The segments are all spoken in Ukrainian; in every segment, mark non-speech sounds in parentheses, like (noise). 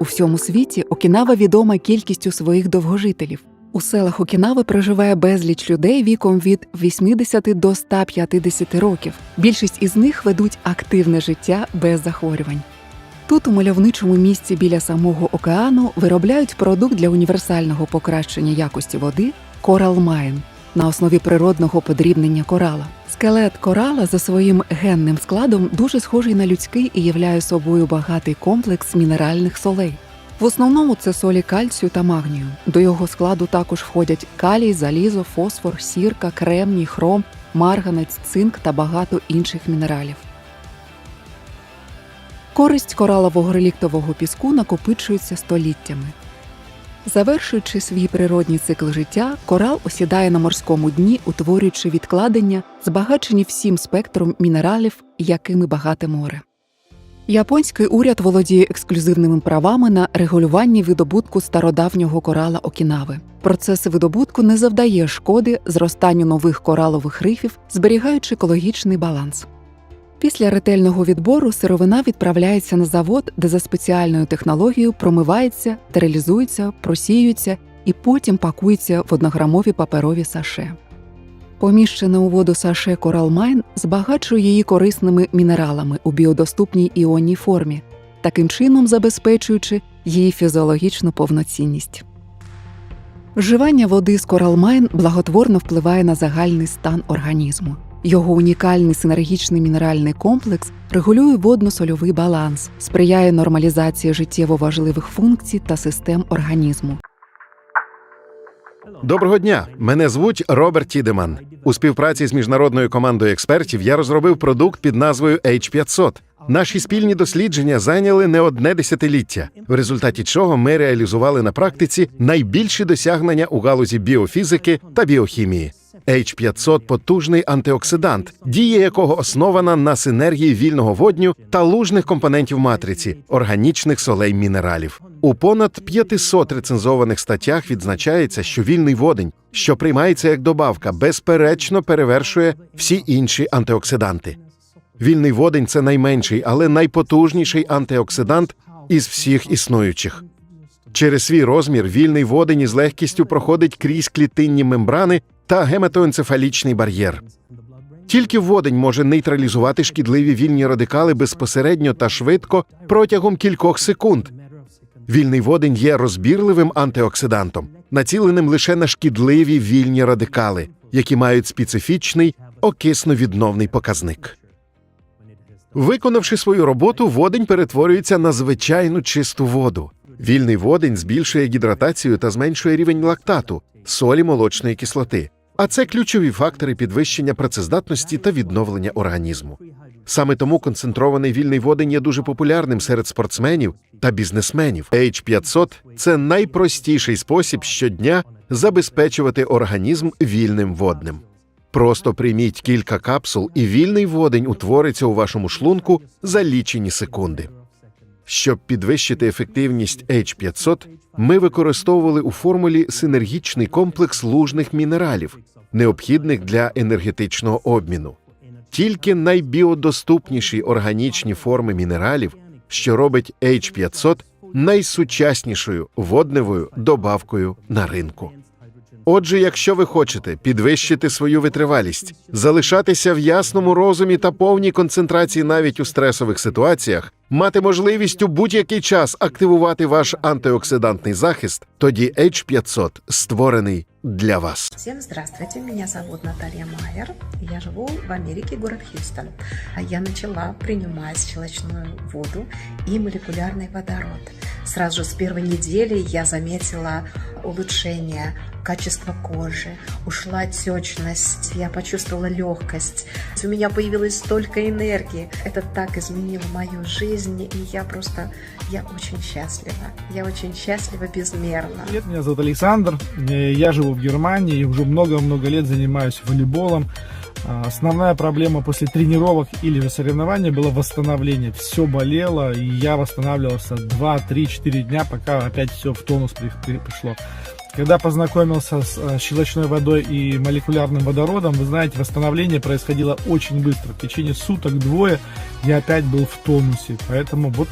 У всьому світі Окінава відома кількістю своїх довгожителів. У селах Окінави проживає безліч людей віком від 80 до 150 років. Більшість із них ведуть активне життя без захворювань. Тут, у мальовничому місці біля самого океану, виробляють продукт для універсального покращення якості води Mine на основі природного подрібнення корала. Скелет корала за своїм генним складом дуже схожий на людський і являє собою багатий комплекс мінеральних солей. В основному це солі кальцію та магнію. До його складу також входять калій, залізо, фосфор, сірка, кремній, хром, марганець, цинк та багато інших мінералів. Користь коралового реліктового піску накопичується століттями. Завершуючи свій природній цикл життя, корал осідає на морському дні, утворюючи відкладення, збагачені всім спектром мінералів, якими багате море. Японський уряд володіє ексклюзивними правами на регулювання видобутку стародавнього корала Окінави. Процес видобутку не завдає шкоди зростанню нових коралових рифів, зберігаючи екологічний баланс. Після ретельного відбору сировина відправляється на завод, де за спеціальною технологією промивається, стерилізується, просіюється і потім пакується в однограмові паперові саше. Поміщене у воду саше Коралмайн збагачує її корисними мінералами у біодоступній іонній формі, таким чином забезпечуючи її фізіологічну повноцінність. Вживання води з Коралмайн благотворно впливає на загальний стан організму. Його унікальний синергічний мінеральний комплекс регулює водно-сольовий баланс, сприяє нормалізації життєво важливих функцій та систем організму. Доброго дня! Мене звуть Роберт Тідеман. У співпраці з міжнародною командою експертів я розробив продукт під назвою H500. Наші спільні дослідження зайняли не одне десятиліття, в результаті чого ми реалізували на практиці найбільші досягнення у галузі біофізики та біохімії. H500 – потужний антиоксидант, дія якого основана на синергії вільного водню та лужних компонентів матриці, органічних солей мінералів. У понад 500 рецензованих статтях відзначається, що вільний водень, що приймається як добавка, безперечно перевершує всі інші антиоксиданти. Вільний водень це найменший, але найпотужніший антиоксидант із всіх існуючих. Через свій розмір вільний водень із легкістю проходить крізь клітинні мембрани та гематоенцефалічний бар'єр. Тільки водень може нейтралізувати шкідливі вільні радикали безпосередньо та швидко протягом кількох секунд. Вільний водень є розбірливим антиоксидантом, націленим лише на шкідливі вільні радикали, які мають специфічний окисновідновний показник. Виконавши свою роботу, водень перетворюється на звичайну чисту воду. Вільний водень збільшує гідратацію та зменшує рівень лактату, солі молочної кислоти. А це ключові фактори підвищення працездатності та відновлення організму. Саме тому концентрований вільний водень є дуже популярним серед спортсменів та бізнесменів. H500 – це найпростіший спосіб щодня забезпечувати організм вільним водним. Просто прийміть кілька капсул, і вільний водень утвориться у вашому шлунку за лічені секунди. Щоб підвищити ефективність H500, ми використовували у формулі синергічний комплекс лужних мінералів, необхідних для енергетичного обміну. Тільки найбіодоступніші органічні форми мінералів, що робить H500 найсучаснішою водневою добавкою на ринку. Отже, якщо ви хочете підвищити свою витривалість, залишатися в ясному розумі та повній концентрації навіть у стресових ситуаціях, мати можливість у будь-який час активувати ваш антиоксидантний захист, тоді H500 створений для вас. Всем здравствуйте, меня зовут Наталья Майер, я живу в Америке, город Хьюстон. Я начала принимать щелочную воду и молекулярный водород. Сразу же с первой недели я заметила улучшение качества кожи, ушла отечность, я почувствовала легкость. У меня появилось столько энергии. Это так изменило мою жизнь, и я просто, я очень счастлива. Я очень счастлива безмерно. Привет, меня зовут Александр. Э, Я живу в Германии и уже много-много лет занимаюсь волейболом. А, Основная проблема после тренировок или же соревнований было восстановление. Все болело, и я восстанавливался 2, 3, 4 дня, пока опять все в тонус при- при- пришло. Когда познакомился с э, щелочной водой и молекулярным водородом, вы знаете, восстановление происходило очень быстро. В течение суток двое я опять был в тонусе. Поэтому вот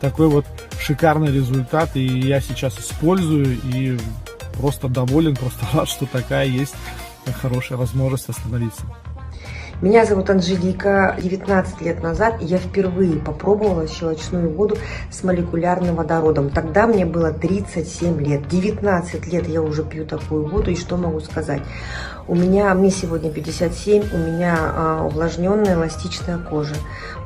такой вот шикарный результат, и я сейчас использую и просто доволен, (laughs) просто рад, что такая есть хорошая возможность остановиться. Меня зовут Анжелика. 19 лет назад я впервые попробовала щелочную воду с молекулярным водородом. Тогда мне было 37 лет. 19 лет я уже пью такую воду. И что могу сказать? У меня, мне сегодня 57, у меня а, увлажненная эластичная кожа.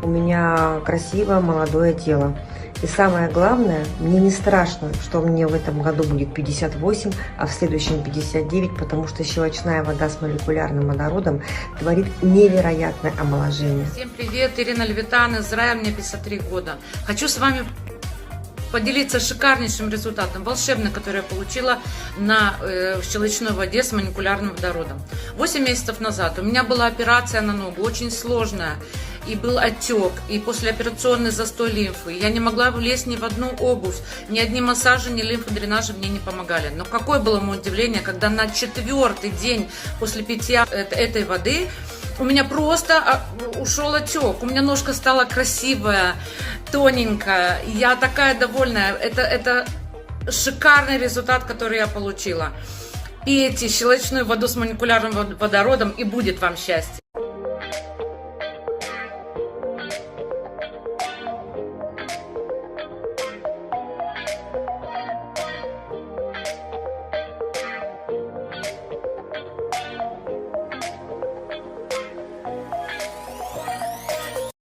У меня красивое молодое тело. И самое главное, мне не страшно, что мне в этом году будет 58, а в следующем 59, потому что щелочная вода с молекулярным водородом творит невероятное омоложение. Всем привет, Ирина Левитан, Израиль, мне 53 года. Хочу с вами поделиться шикарнейшим результатом, волшебным, который я получила на э, щелочной воде с молекулярным водородом. 8 месяцев назад у меня была операция на ногу, очень сложная, и был отек, и послеоперационный застой лимфы. Я не могла влезть ни в одну обувь, ни одни массажи, ни лимфодренажи мне не помогали. Но какое было мое удивление, когда на четвертый день после питья этой воды у меня просто а, ушел отек. У меня ножка стала красивая, тоненькая. Я такая довольная. Это, это шикарный результат, который я получила. Пейте щелочную воду с молекулярным водородом, и будет вам счастье.